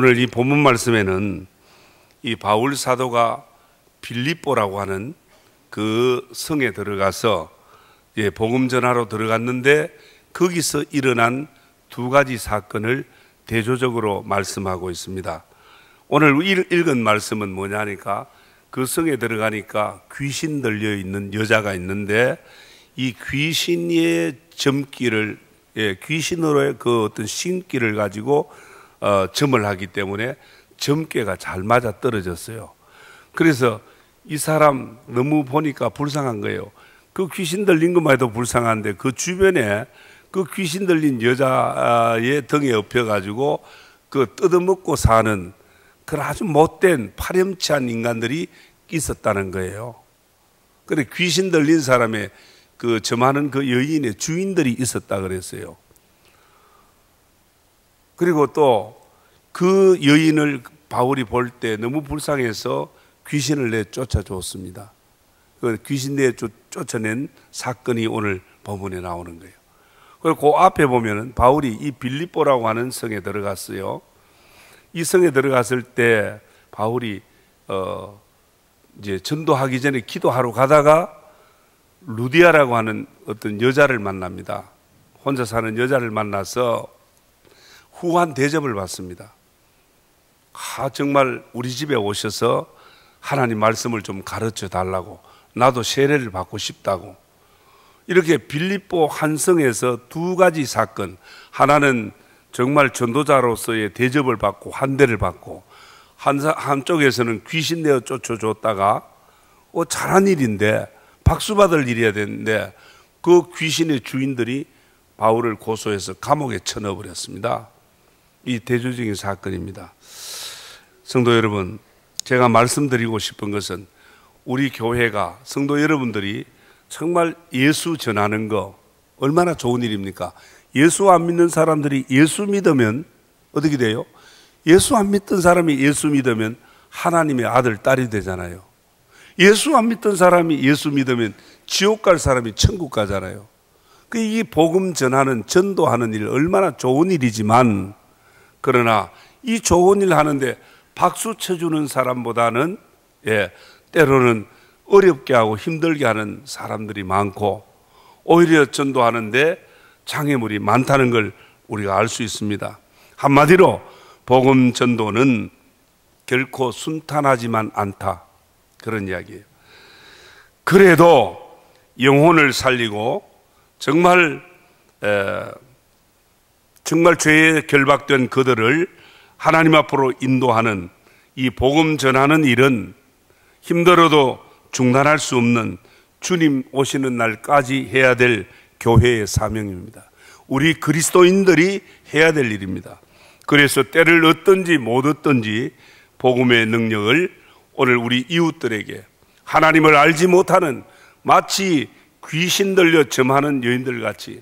오늘 이 본문 말씀에는 이 바울 사도가 빌립보라고 하는 그 성에 들어가서 예, 복음 전하러 들어갔는데 거기서 일어난 두 가지 사건을 대조적으로 말씀하고 있습니다. 오늘 읽은 말씀은 뭐냐니까 그 성에 들어가니까 귀신 들려 있는 여자가 있는데 이 귀신의 점기를 예, 귀신으로의 그 어떤 신기를 가지고 어, 점을 하기 때문에 점괘가 잘 맞아 떨어졌어요. 그래서 이 사람 너무 보니까 불쌍한 거예요. 그 귀신 들린 것만 해도 불쌍한데 그 주변에 그 귀신 들린 여자의 등에 엎여가지고 그 뜯어먹고 사는 그런 아주 못된 파렴치한 인간들이 있었다는 거예요. 그래 귀신 들린 사람의 그 점하는 그 여인의 주인들이 있었다 그랬어요. 그리고 또 그 여인을 바울이 볼 때 너무 불쌍해서 귀신을 내 쫓아줬습니다. 그 귀신 내 쫓아낸 사건이 오늘 본문에 나오는 거예요. 그리고 그 앞에 보면은 바울이 이 빌립보라고 하는 성에 들어갔어요. 이 성에 들어갔을 때 바울이 어 이제 전도하기 전에 기도하러 가다가 루디아라고 하는 어떤 여자를 만납니다. 혼자 사는 여자를 만나서 후한 대접을 받습니다. 아, 정말 우리 집에 오셔서 하나님 말씀을 좀 가르쳐 달라고 나도 세례를 받고 싶다고 이렇게 빌립보 한성에서 두 가지 사건 하나는 정말 전도자로서의 대접을 받고 환대를 받고 한, 한쪽에서는 귀신 내어 쫓아줬다가 어, 잘한 일인데 박수 받을 일이어야 되는데 그 귀신의 주인들이 바울을 고소해서 감옥에 쳐넣어버렸습니다. 이 대조적인 사건입니다. 성도 여러분, 제가 말씀드리고 싶은 것은 우리 교회가 성도 여러분들이 정말 예수 전하는 거 얼마나 좋은 일입니까? 예수 안 믿는 사람들이 예수 믿으면 어떻게 돼요? 예수 안 믿던 사람이 예수 믿으면 하나님의 아들, 딸이 되잖아요. 예수 안 믿던 사람이 예수 믿으면 지옥 갈 사람이 천국 가잖아요. 그이 복음 전하는 전도하는 일 얼마나 좋은 일이지만 그러나 이 좋은 일 하는데 박수 쳐주는 사람보다는 예, 때로는 어렵게 하고 힘들게 하는 사람들이 많고 오히려 전도하는데 장애물이 많다는 걸 우리가 알 수 있습니다. 한마디로 복음 전도는 결코 순탄하지만 않다. 그런 이야기예요. 그래도 영혼을 살리고 정말 에, 정말 죄에 결박된 그들을 하나님 앞으로 인도하는 이 복음 전하는 일은 힘들어도 중단할 수 없는 주님 오시는 날까지 해야 될 교회의 사명입니다. 우리 그리스도인들이 해야 될 일입니다. 그래서 때를 얻든지 못 얻든지 복음의 능력을 오늘 우리 이웃들에게 하나님을 알지 못하는 마치 귀신 들려 점하는 여인들 같이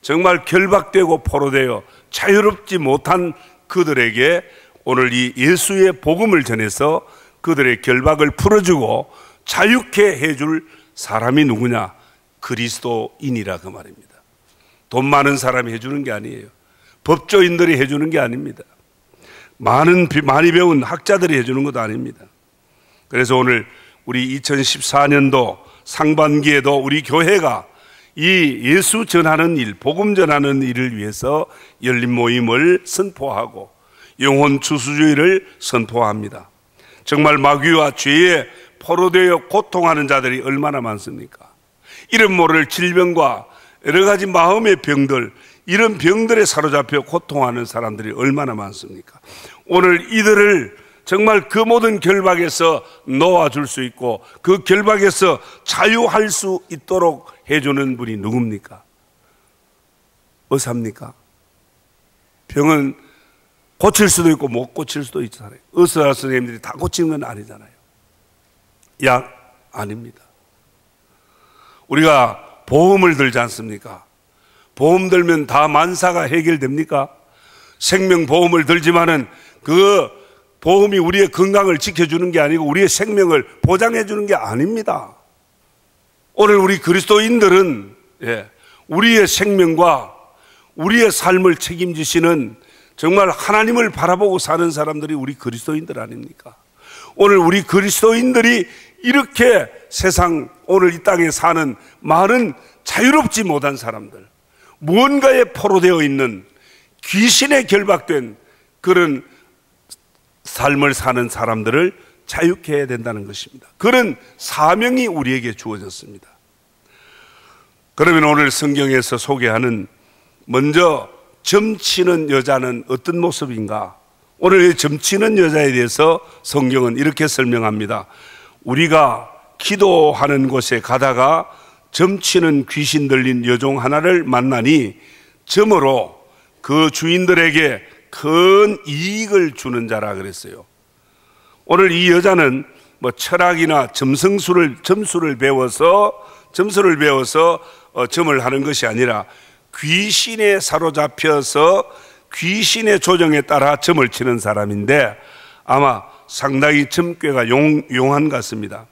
정말 결박되고 포로되어 자유롭지 못한 그들에게 오늘 이 예수의 복음을 전해서 그들의 결박을 풀어주고 자유케 해줄 사람이 누구냐? 그리스도인이라 그 말입니다. 돈 많은 사람이 해주는 게 아니에요. 법조인들이 해주는 게 아닙니다. 많은, 많이 배운 학자들이 해주는 것도 아닙니다. 그래서 오늘 우리 2014년도 상반기에도 우리 교회가 이 예수 전하는 일, 복음 전하는 일을 위해서 열린 모임을 선포하고 영혼 추수주의를 선포합니다. 정말 마귀와 죄에 포로되어 고통하는 자들이 얼마나 많습니까? 이름 모를 질병과 여러 가지 마음의 병들, 이런 병들에 사로잡혀 고통하는 사람들이 얼마나 많습니까? 오늘 이들을 정말 그 모든 결박에서 놓아줄 수 있고 그 결박에서 자유할 수 있도록 해주는 분이 누굽니까? 어삽니까? 병은 고칠 수도 있고 못 고칠 수도 있잖아요. 의사 선생님들이 다 고치는 건 아니잖아요. 약 아닙니다. 우리가 보험을 들지 않습니까? 보험 들면 다 만사가 해결됩니까? 생명보험을 들지만은 그 보험이 우리의 건강을 지켜주는 게 아니고 우리의 생명을 보장해 주는 게 아닙니다. 오늘 우리 그리스도인들은 예, 우리의 생명과 우리의 삶을 책임지시는 정말 하나님을 바라보고 사는 사람들이 우리 그리스도인들 아닙니까? 오늘 우리 그리스도인들이 이렇게 세상 오늘 이 땅에 사는 많은 자유롭지 못한 사람들, 무언가에 포로되어 있는 귀신에 결박된 그런 삶을 사는 사람들을 자유케 해야 된다는 것입니다. 그런 사명이 우리에게 주어졌습니다. 그러면 오늘 성경에서 소개하는 먼저 점치는 여자는 어떤 모습인가? 오늘 점치는 여자에 대해서 성경은 이렇게 설명합니다. 우리가 기도하는 곳에 가다가 점치는 귀신 들린 여종 하나를 만나니 점으로 그 주인들에게 큰 이익을 주는 자라 그랬어요. 오늘 이 여자는 뭐 철학이나 점성술을 점수를 배워서 점수를 배워서 어, 점을 하는 것이 아니라 귀신에 사로잡혀서 귀신의 조정에 따라 점을 치는 사람인데 아마 상당히 점괘가 용, 용한 것 같습니다.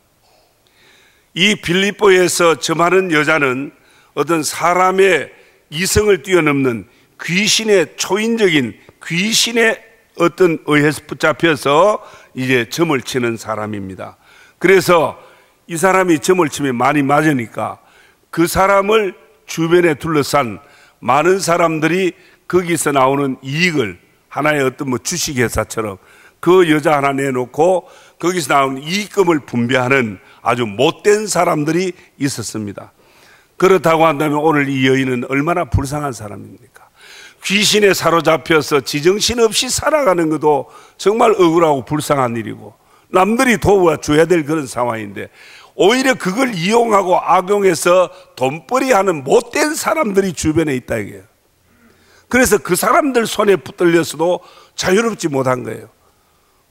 이 빌립보에서 점하는 여자는 어떤 사람의 이성을 뛰어넘는 귀신의 초인적인 귀신의 어떤 의해서 붙잡혀서 이제 점을 치는 사람입니다. 그래서 이 사람이 점을 치면 많이 맞으니까 그 사람을 주변에 둘러싼 많은 사람들이 거기서 나오는 이익을 하나의 어떤 뭐 주식회사처럼 그 여자 하나 내놓고 거기서 나오는 이익금을 분배하는 아주 못된 사람들이 있었습니다. 그렇다고 한다면 오늘 이 여인은 얼마나 불쌍한 사람입니까? 귀신에 사로잡혀서 지정신 없이 살아가는 것도 정말 억울하고 불쌍한 일이고 남들이 도와줘야 될 그런 상황인데 오히려 그걸 이용하고 악용해서 돈벌이 하는 못된 사람들이 주변에 있다 이게요. 그래서 그 사람들 손에 붙들려서도 자유롭지 못한 거예요.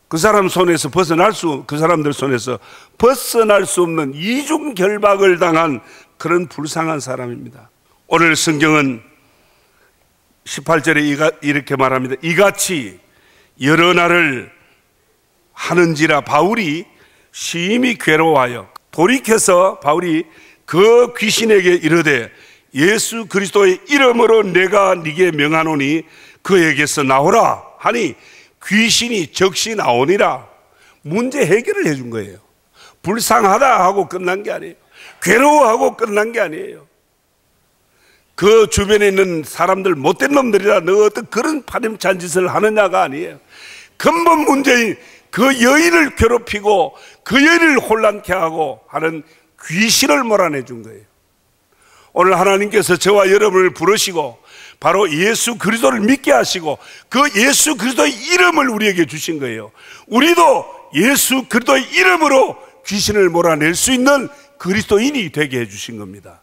그 사람 손에서 벗어날 수, 그 사람들 손에서 벗어날 수 없는 이중 결박을 당한 그런 불쌍한 사람입니다. 오늘 성경은 18절에 이렇게 말합니다. 이같이 여러 날을 하는지라 바울이 심히 괴로워하여 돌이켜서 바울이 그 귀신에게 이르되 예수 그리스도의 이름으로 내가 네게 명하노니 그에게서 나오라 하니 귀신이 적시 나오니라 문제 해결을 해준 거예요. 불쌍하다 하고 끝난 게 아니에요. 괴로워하고 끝난 게 아니에요. 그 주변에 있는 사람들 못된 놈들이라 너 어떤 그런 파렴찬 짓을 하느냐가 아니에요. 근본 문제인 그 여인을 괴롭히고 그 여인을 혼란케 하고 하는 귀신을 몰아내 준 거예요. 오늘 하나님께서 저와 여러분을 부르시고 바로 예수 그리스도를 믿게 하시고 그 예수 그리스도의 이름을 우리에게 주신 거예요. 우리도 예수 그리스도의 이름으로 귀신을 몰아낼 수 있는 그리스도인이 되게 해 주신 겁니다.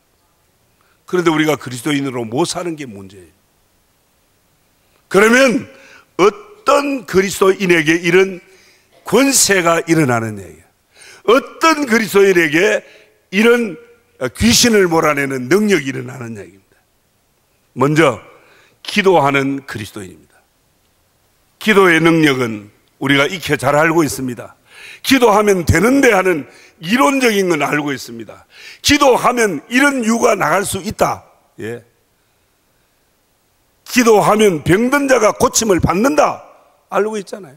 그런데 우리가 그리스도인으로 못 사는 게 문제예요. 그러면 어떤 그리스도인에게 이런 권세가 일어나는 얘기예요. 어떤 그리스도인에게 이런 귀신을 몰아내는 능력이 일어나는 얘기입니다. 먼저 기도하는 그리스도인입니다. 기도의 능력은 우리가 익혀 잘 알고 있습니다. 기도하면 되는데 하는 이론적인 건 알고 있습니다. 기도하면 이런 유가 나갈 수 있다. 예. 기도하면 병든 자가 고침을 받는다. 알고 있잖아요.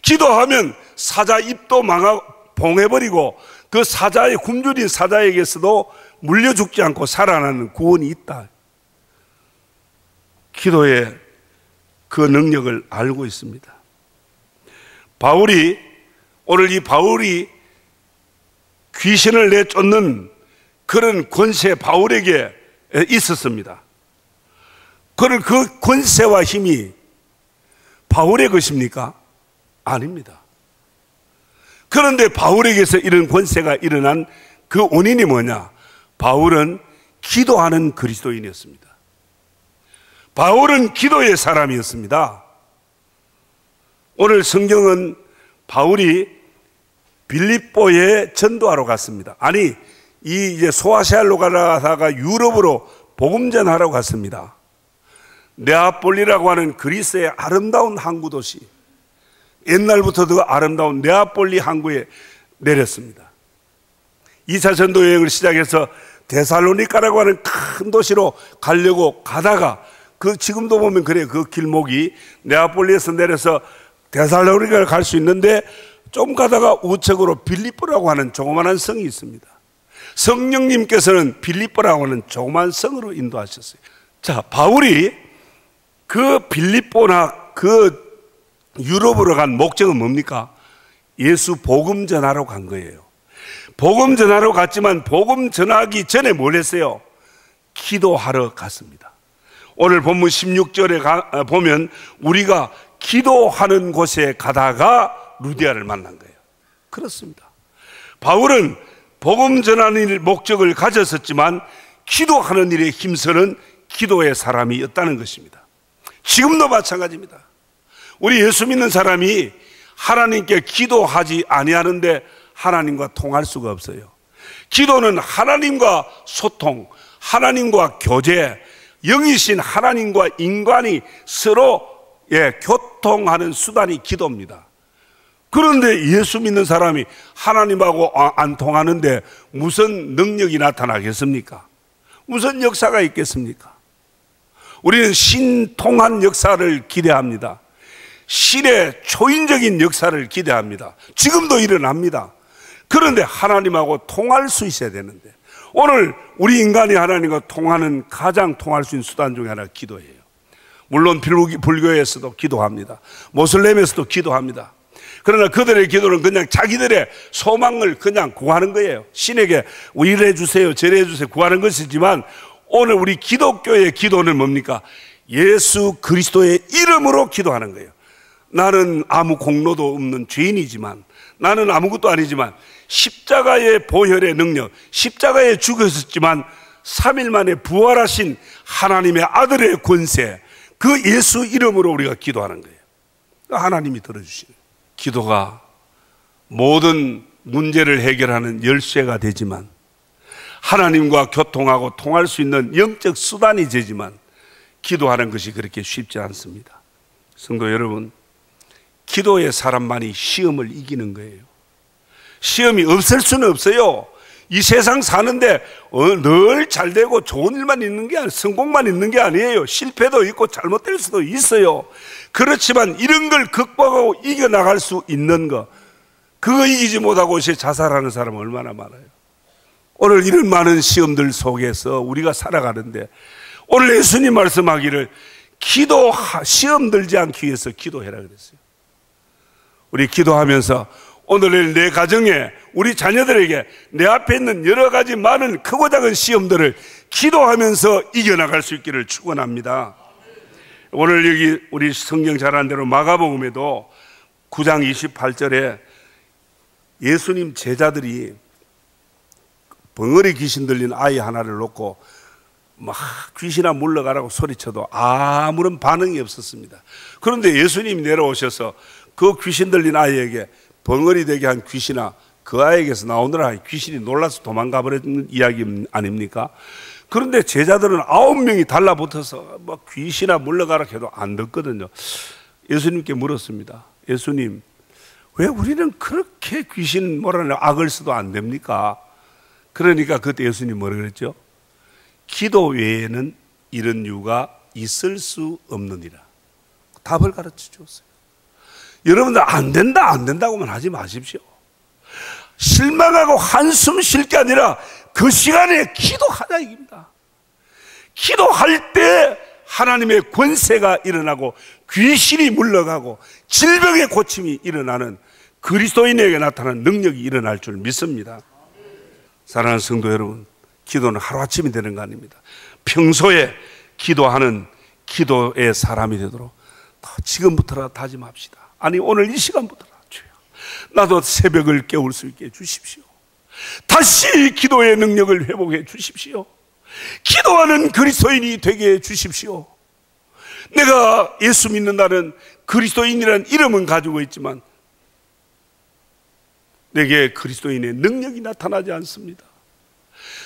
기도하면 사자 입도 망하, 봉해버리고 그 사자의 굶주린 사자에게서도 물려 죽지 않고 살아나는 구원이 있다. 기도의 그 능력을 알고 있습니다. 바울이 오늘 이 바울이 귀신을 내쫓는 그런 권세 바울에게 있었습니다. 그런 그 권세와 힘이 바울의 것입니까? 아닙니다. 그런데 바울에게서 이런 권세가 일어난 그 원인이 뭐냐? 바울은 기도하는 그리스도인이었습니다. 바울은 기도의 사람이었습니다. 오늘 성경은 바울이 빌립보에 전도하러 갔습니다. 아니, 이 이제 소아시아로 가다가 유럽으로 복음 전하러 갔습니다. 네아폴리라고 하는 그리스의 아름다운 항구 도시. 옛날부터 도 아름다운 네아폴리 항구에 내렸습니다. 2차 전도 여행을 시작해서 데살로니카라고 하는 큰 도시로 가려고 가다가 그 지금도 보면 그래 그 길목이 네아폴리에서 내려서 데살로니가를 갈 수 있는데 좀 가다가 우측으로 빌리뽀라고 하는 조그마한 성이 있습니다. 성령님께서는 빌리뽀라고 하는 조그만 성으로 인도하셨어요. 자, 바울이 그 빌리뽀나 그 유럽으로 간 목적은 뭡니까? 예수 복음 전하러 간 거예요. 복음 전하러 갔지만 복음 전하기 전에 뭘 했어요? 기도하러 갔습니다. 오늘 본문 16절에 가, 아, 보면 우리가 기도하는 곳에 가다가 루디아를 만난 거예요. 그렇습니다. 바울은 복음 전하는 일 목적을 가졌었지만 기도하는 일에 힘쓰는 기도의 사람이었다는 것입니다. 지금도 마찬가지입니다. 우리 예수 믿는 사람이 하나님께 기도하지 아니하는데 하나님과 통할 수가 없어요. 기도는 하나님과 소통, 하나님과 교제, 영이신 하나님과 인간이 서로 예, 교통하는 수단이 기도입니다. 그런데 예수 믿는 사람이 하나님하고 아, 안 통하는데 무슨 능력이 나타나겠습니까? 무슨 역사가 있겠습니까? 우리는 신통한 역사를 기대합니다. 신의 초인적인 역사를 기대합니다. 지금도 일어납니다. 그런데 하나님하고 통할 수 있어야 되는데 오늘 우리 인간이 하나님과 통하는 가장 통할 수 있는 수단 중에 하나 기도예요. 물론 불교에서도 기도합니다. 모슬렘에서도 기도합니다. 그러나 그들의 기도는 그냥 자기들의 소망을 그냥 구하는 거예요. 신에게 이래 주세요, 저래 주세요 구하는 것이지만 오늘 우리 기독교의 기도는 뭡니까? 예수 그리스도의 이름으로 기도하는 거예요. 나는 아무 공로도 없는 죄인이지만 나는 아무것도 아니지만 십자가의 보혈의 능력, 십자가에 죽으셨지만 3일 만에 부활하신 하나님의 아들의 권세, 그 예수 이름으로 우리가 기도하는 거예요. 하나님이 들어주시는 기도가 모든 문제를 해결하는 열쇠가 되지만 하나님과 교통하고 통할 수 있는 영적 수단이 되지만 기도하는 것이 그렇게 쉽지 않습니다. 성도 여러분, 기도의 사람만이 시험을 이기는 거예요. 시험이 없을 수는 없어요. 이 세상 사는데 어, 늘잘 되고 좋은 일만 있는 게 아니에요. 성공만 있는 게 아니에요. 실패도 있고 잘못될 수도 있어요. 그렇지만 이런 걸 극복하고 이겨나갈 수 있는 거, 그거 이기지 못하고 자살하는 사람 얼마나 많아요. 오늘 이런 많은 시험들 속에서 우리가 살아가는데 오늘 예수님 말씀하기를 기도, 시험 들지 않기 위해서 기도해라 그랬어요. 우리 기도하면서 오늘 내 가정에 우리 자녀들에게 내 앞에 있는 여러 가지 많은 크고 작은 시험들을 기도하면서 이겨나갈 수 있기를 축원합니다. 오늘 여기 우리 성경 잘한 대로 마가복음에도 9장 28절에 예수님 제자들이 벙어리 귀신 들린 아이 하나를 놓고 막 귀신아 물러가라고 소리쳐도 아무런 반응이 없었습니다. 그런데 예수님이 내려오셔서 그 귀신 들린 아이에게 벙어리 되게 한 귀신아 그 아이에게서 나오느라 귀신이 놀라서 도망가 버린 이야기 아닙니까? 그런데 제자들은 아홉 명이 달라붙어서 뭐 귀신아 물러가라 해도 안 듣거든요. 예수님께 물었습니다. 예수님, 왜 우리는 그렇게 귀신 뭐라는 악을 써도 안 됩니까? 그러니까 그때 예수님 뭐라 그랬죠? 기도 외에는 이런 이유가 있을 수 없느니라. 답을 가르쳐 줬어요. 여러분들 안 된다, 안 된다고만 하지 마십시오. 실망하고 한숨 쉴 게 아니라 그 시간에 기도하자 이깁니다. 기도할 때 하나님의 권세가 일어나고 귀신이 물러가고 질병의 고침이 일어나는 그리스도인에게 나타나는 능력이 일어날 줄 믿습니다. 사랑하는 성도 여러분, 기도는 하루아침이 되는 거 아닙니다. 평소에 기도하는 기도의 사람이 되도록 지금부터라도 다짐합시다. 아니 오늘 이 시간부터라도 주여 나도 새벽을 깨울 수 있게 해주십시오. 다시 기도의 능력을 회복해 주십시오. 기도하는 그리스도인이 되게 해 주십시오. 내가 예수 믿는다는 그리스도인이라는 이름은 가지고 있지만 내게 그리스도인의 능력이 나타나지 않습니다.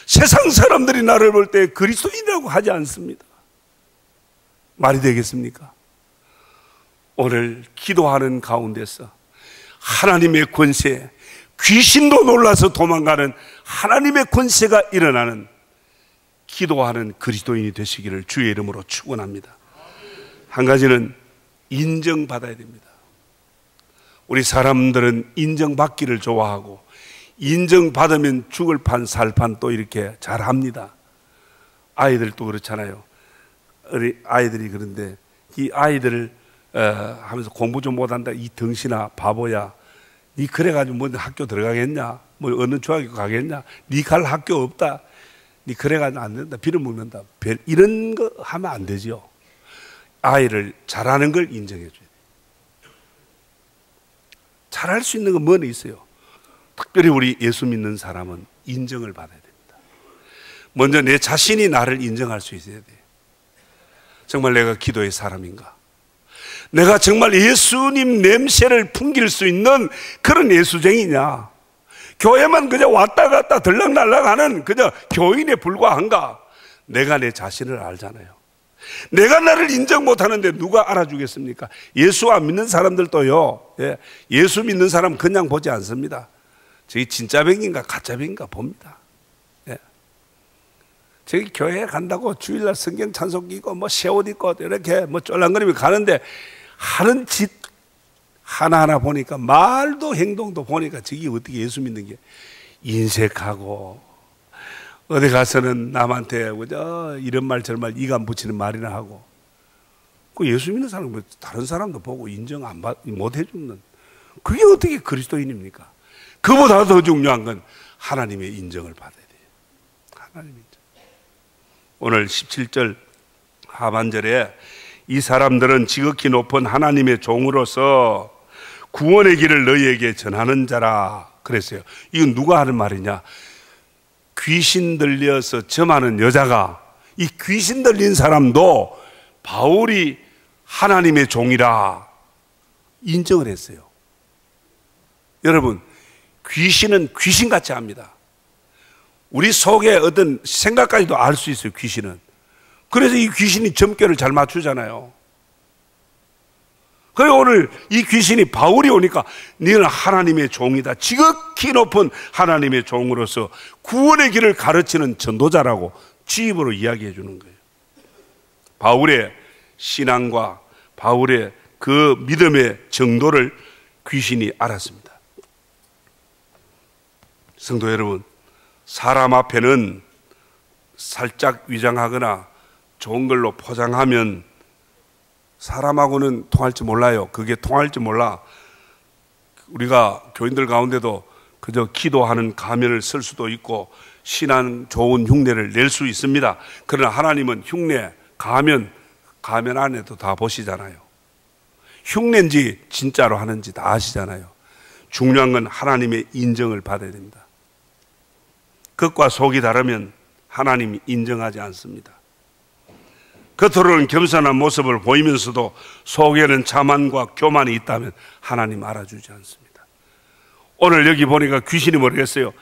세상 사람들이 나를 볼 때 그리스도인이라고 하지 않습니다. 말이 되겠습니까? 오늘 기도하는 가운데서 하나님의 권세, 귀신도 놀라서 도망가는 하나님의 권세가 일어나는 기도하는 그리스도인이 되시기를 주의 이름으로 축원합니다. 한 가지는 인정받아야 됩니다. 우리 사람들은 인정받기를 좋아하고 인정받으면 죽을 판, 살판 또 이렇게 잘 합니다. 아이들도 그렇잖아요. 우리 아이들이 그런데 이 아이들을 어, 하면서 공부 좀 못한다. 이 덩신아, 바보야. 니 그래가지고 뭐 학교 들어가겠냐? 뭐 어느 중학교 가겠냐? 니 갈 학교 없다. 니 그래가지고 안 된다. 빌어먹는다. 이런 거 하면 안 되지요. 아이를 잘하는 걸 인정해 줘야 돼. 잘할 수 있는 건 뭐는 있어요. 특별히 우리 예수 믿는 사람은 인정을 받아야 됩니다. 먼저 내 자신이 나를 인정할 수 있어야 돼. 정말 내가 기도의 사람인가? 내가 정말 예수님 냄새를 풍길 수 있는 그런 예수쟁이냐? 교회만 그저 왔다 갔다 들락날락 하는 그저 교인에 불과한가? 내가 내 자신을 알잖아요. 내가 나를 인정 못 하는데 누가 알아주겠습니까? 예수 안 믿는 사람들도요, 예, 예수 믿는 사람 그냥 보지 않습니다. 저기 진짜 병인가 가짜 병인가 봅니다. 예. 저기 교회에 간다고 주일날 성경 찬송 끼고 뭐 새 옷 입고 이렇게 뭐 쫄랑거리며 가는데 하는 짓 하나하나 보니까 말도 행동도 보니까 저기 어떻게 예수 믿는 게 인색하고 어디 가서는 남한테 그저 이런 말 저런 말 이간 붙이는 말이나 하고 그 예수 믿는 사람 뭐 다른 사람도 보고 인정 안 받, 못 해주는 그게 어떻게 그리스도인입니까? 그보다 더 중요한 건 하나님의 인정을 받아야 돼요. 하나님 인정. 오늘 17절 하반절에 이 사람들은 지극히 높은 하나님의 종으로서 구원의 길을 너희에게 전하는 자라 그랬어요. 이건 누가 하는 말이냐? 귀신 들려서 점하는 여자가 이 귀신 들린 사람도 바울이 하나님의 종이라 인정을 했어요. 여러분, 귀신은 귀신같이 합니다. 우리 속에 어떤 생각까지도 알 수 있어요, 귀신은. 그래서 이 귀신이 점괘를 잘 맞추잖아요. 그래 오늘 이 귀신이 바울이 오니까 너는 하나님의 종이다. 지극히 높은 하나님의 종으로서 구원의 길을 가르치는 전도자라고 지입으로 이야기해 주는 거예요. 바울의 신앙과 바울의 그 믿음의 정도를 귀신이 알았습니다. 성도 여러분, 사람 앞에는 살짝 위장하거나 좋은 걸로 포장하면 사람하고는 통할지 몰라요. 그게 통할지 몰라. 우리가 교인들 가운데도 그저 기도하는 가면을 쓸 수도 있고 신한 좋은 흉내를 낼 수 있습니다. 그러나 하나님은 흉내, 가면, 가면 안에도 다 보시잖아요. 흉내인지 진짜로 하는지 다 아시잖아요. 중요한 건 하나님의 인정을 받아야 됩니다. 겉과 속이 다르면 하나님이 인정하지 않습니다. 겉으로는 겸손한 모습을 보이면서도 속에는 자만과 교만이 있다면 하나님 알아주지 않습니다. 오늘 여기 보니까 귀신이 모르겠어요.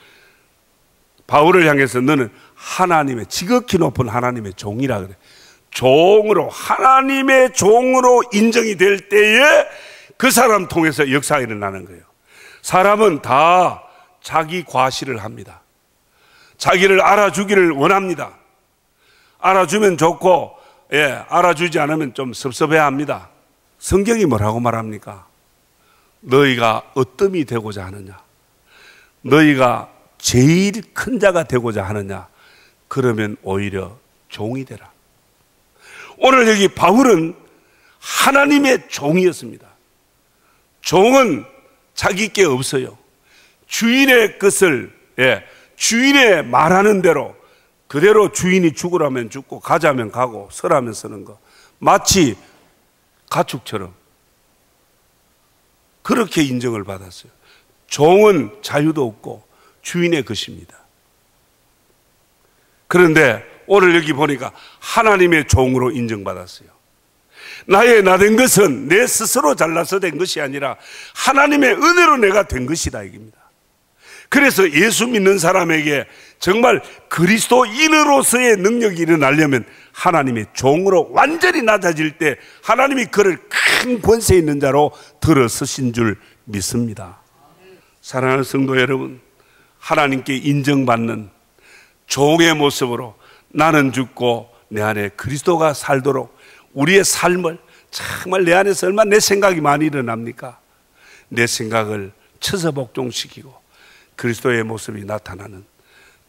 바울을 향해서 너는 하나님의 지극히 높은 하나님의 종이라 그래. 종으로 하나님의 종으로 인정이 될 때에 그 사람 통해서 역사가 일어나는 거예요. 사람은 다 자기 과실을 합니다. 자기를 알아주기를 원합니다. 알아주면 좋고 예, 알아주지 않으면 좀 섭섭해 합니다. 성경이 뭐라고 말합니까? 너희가 어뜸이 되고자 하느냐? 너희가 제일 큰 자가 되고자 하느냐? 그러면 오히려 종이 되라. 오늘 여기 바울은 하나님의 종이었습니다. 종은 자기 게 없어요. 주인의 것을, 예, 주인의 말하는 대로 그대로 주인이 죽으라면 죽고 가자면 가고 서라면 서는 거. 마치 가축처럼. 그렇게 인정을 받았어요. 종은 자유도 없고 주인의 것입니다. 그런데 오늘 여기 보니까 하나님의 종으로 인정받았어요. 나의 나 된 것은 내 스스로 잘나서 된 것이 아니라 하나님의 은혜로 내가 된 것이다 이겁니다. 그래서 예수 믿는 사람에게 정말 그리스도인으로서의 능력이 일어나려면 하나님의 종으로 완전히 낮아질 때 하나님이 그를 큰 권세 있는 자로 들어서신 줄 믿습니다. 사랑하는 성도 여러분, 하나님께 인정받는 종의 모습으로 나는 죽고 내 안에 그리스도가 살도록 우리의 삶을 정말 내 안에서 얼마나 내 생각이 많이 일어납니까? 내 생각을 쳐서 복종시키고 그리스도의 모습이 나타나는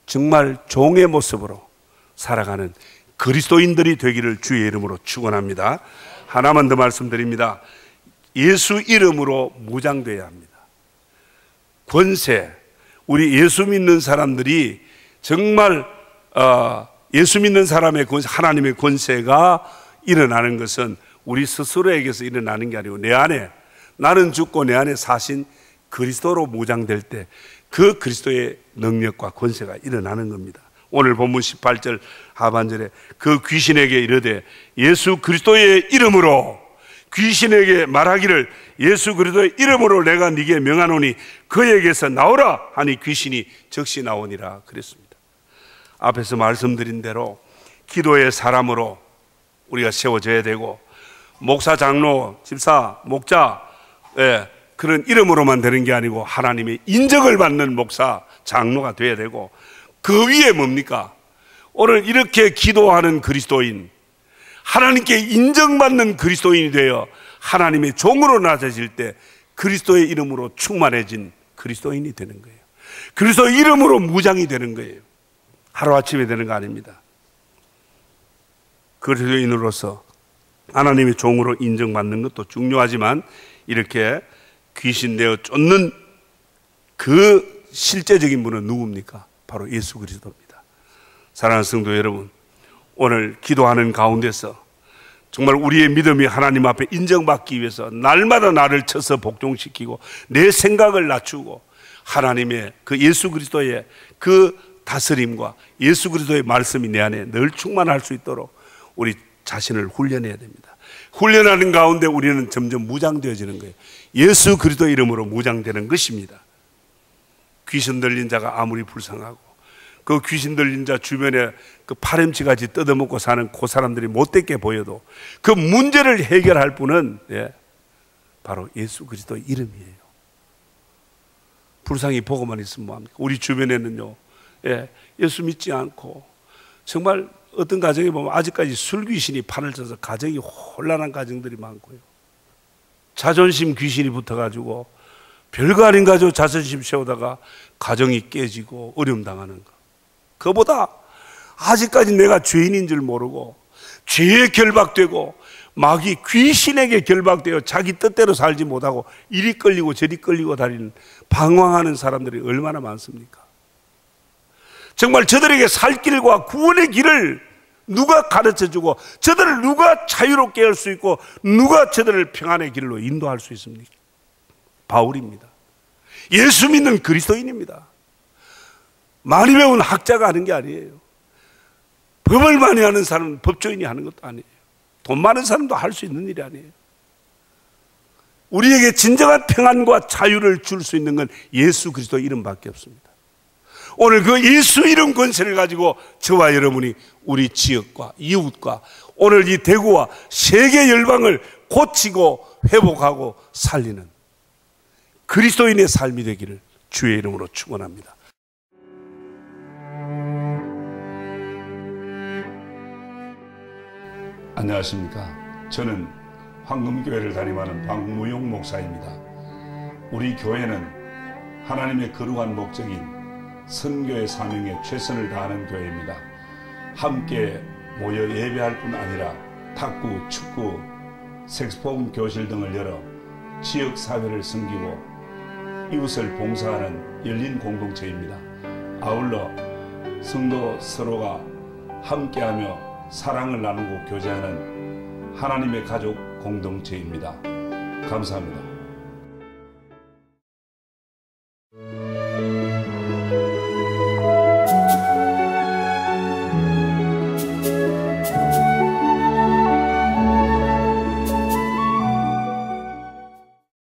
정말 종의 모습으로 살아가는 그리스도인들이 되기를 주의 이름으로 축원합니다. 하나만 더 말씀드립니다. 예수 이름으로 무장돼야 합니다. 권세, 우리 예수 믿는 사람들이 정말 어, 예수 믿는 사람의 권세, 하나님의 권세가 일어나는 것은 우리 스스로에게서 일어나는 게 아니고 내 안에 나는 죽고 내 안에 사신 그리스도로 무장될 때 그 그리스도의 능력과 권세가 일어나는 겁니다. 오늘 본문 18절 하반절에 그 귀신에게 이르되 예수 그리스도의 이름으로 귀신에게 말하기를 예수 그리스도의 이름으로 내가 네게 명하노니 그에게서 나오라 하니 귀신이 즉시 나오니라 그랬습니다. 앞에서 말씀드린 대로 기도의 사람으로 우리가 세워져야 되고 목사, 장로, 집사, 목자 예, 그런 이름으로만 되는 게 아니고 하나님의 인정을 받는 목사, 장로가 돼야 되고 그 위에 뭡니까? 오늘 이렇게 기도하는 그리스도인 하나님께 인정받는 그리스도인이 되어 하나님의 종으로 낮아질 때 그리스도의 이름으로 충만해진 그리스도인이 되는 거예요. 그리스도 이름으로 무장이 되는 거예요. 하루아침에 되는 거 아닙니다. 그리스도인으로서 하나님의 종으로 인정받는 것도 중요하지만 이렇게 귀신 되어 쫓는 그 실제적인 분은 누굽니까? 바로 예수 그리스도입니다. 사랑하는 성도 여러분, 오늘 기도하는 가운데서 정말 우리의 믿음이 하나님 앞에 인정받기 위해서 날마다 나를 쳐서 복종시키고 내 생각을 낮추고 하나님의 그 예수 그리스도의 그 다스림과 예수 그리스도의 말씀이 내 안에 늘 충만할 수 있도록 우리 자신을 훈련해야 됩니다. 훈련하는 가운데 우리는 점점 무장되어지는 거예요. 예수 그리스도 이름으로 무장되는 것입니다. 귀신 들린 자가 아무리 불쌍하고 그 귀신 들린 자 주변에 그 파렴치같이 뜯어먹고 사는 그 사람들이 못되게 보여도 그 문제를 해결할 분은 예, 바로 예수 그리스도 이름이에요. 불쌍히 보고만 있으면 뭐합니까? 우리 주변에는요, 예, 예수 믿지 않고 정말 어떤 가정에 보면 아직까지 술 귀신이 판을 쳐서 가정이 혼란한 가정들이 많고요. 자존심 귀신이 붙어가지고 별거 아닌 가지고 자존심 세우다가 가정이 깨지고 어려움 당하는 거. 그보다 아직까지 내가 죄인인 줄 모르고 죄에 결박되고 마귀 귀신에게 결박되어 자기 뜻대로 살지 못하고 이리 끌리고 저리 끌리고 다니는 방황하는 사람들이 얼마나 많습니까? 정말 저들에게 살 길과 구원의 길을 누가 가르쳐 주고 저들을 누가 자유롭게 할 수 있고 누가 저들을 평안의 길로 인도할 수 있습니까? 바울입니다. 예수 믿는 그리스도인입니다. 많이 배운 학자가 하는 게 아니에요. 법을 많이 하는 사람은 법조인이 하는 것도 아니에요. 돈 많은 사람도 할 수 있는 일이 아니에요. 우리에게 진정한 평안과 자유를 줄 수 있는 건 예수 그리스도 이름밖에 없습니다. 오늘 그 예수 이름 권세를 가지고 저와 여러분이 우리 지역과 이웃과 오늘 이 대구와 세계 열방을 고치고 회복하고 살리는 그리스도인의 삶이 되기를 주의 이름으로 축원합니다. 안녕하십니까? 저는 황금교회를 담임하는 박무용 목사입니다. 우리 교회는 하나님의 거룩한 목적인 선교의 사명에 최선을 다하는 교회입니다. 함께 모여 예배할 뿐 아니라 탁구, 축구, 색소폰 교실 등을 열어 지역 사회를 섬기고 이웃을 봉사하는 열린 공동체입니다. 아울러 성도 서로가 함께하며 사랑을 나누고 교제하는 하나님의 가족 공동체입니다. 감사합니다.